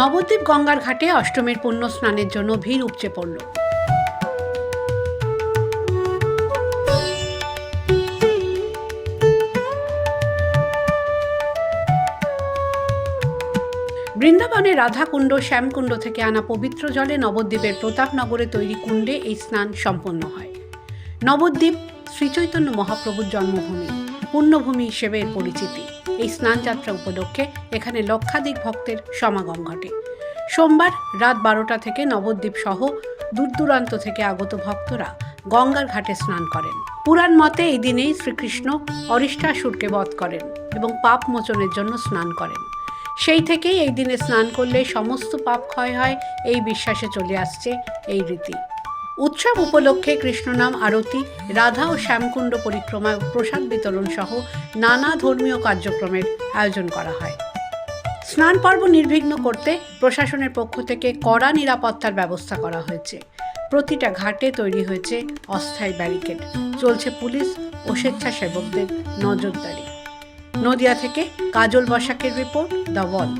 নবদ্বীপ গঙ্গার ঘাটে অষ্টমীর পুণ্য স্নানের জন্য ভিড় উপচে পড়ল। বৃন্দাবনের রাধাকুণ্ড, শ্যামকুণ্ড থেকে আনা পবিত্র জলে নবদ্বীপের প্রতাপনগরে তৈরি কুণ্ডে এই স্নান সম্পন্ন হয়। নবদ্বীপ শ্রীচৈতন্য মহাপ্রভুর জন্মভূমি, পুণ্যভূমি হিসেবে এর পরিচিতি। এই স্নানযাত্রা উপলক্ষে এখানে লক্ষাধিক ভক্তের সমাগম ঘটে। সোমবার রাত বারোটা থেকে নবদ্বীপ সহ দূর দূরান্ত থেকে আগত ভক্তরা গঙ্গার ঘাটে স্নান করেন। পুরাণ মতে এই দিনেই শ্রীকৃষ্ণ অরিষ্টাসুরকে বধ করেন এবং পাপ মোচনের জন্য স্নান করেন। সেই থেকেই এই দিনে স্নান করলে সমস্ত পাপ ক্ষয় হয়, এই বিশ্বাসে চলে আসছে এই রীতি। উৎসব উপলক্ষে কৃষ্ণনাম আরতি, রাধা ও শ্যামকুণ্ড পরিক্রমা, প্রসাদ বিতরণ সহ নানা ধর্মীয় কার্যক্রমের আয়োজন করা হয়। স্নান পর্ব নির্বিঘ্ন করতে প্রশাসনের পক্ষ থেকে কড়া নিরাপত্তার ব্যবস্থা করা হয়েছে। প্রতিটা ঘাটে তৈরি হয়েছে অস্থায়ী ব্যারিকেড। চলছে পুলিশ ও স্বেচ্ছাসেবকদের নজরদারি। নদিয়া থেকে কাজল বসাকের রিপোর্ট, দ্য ওয়াল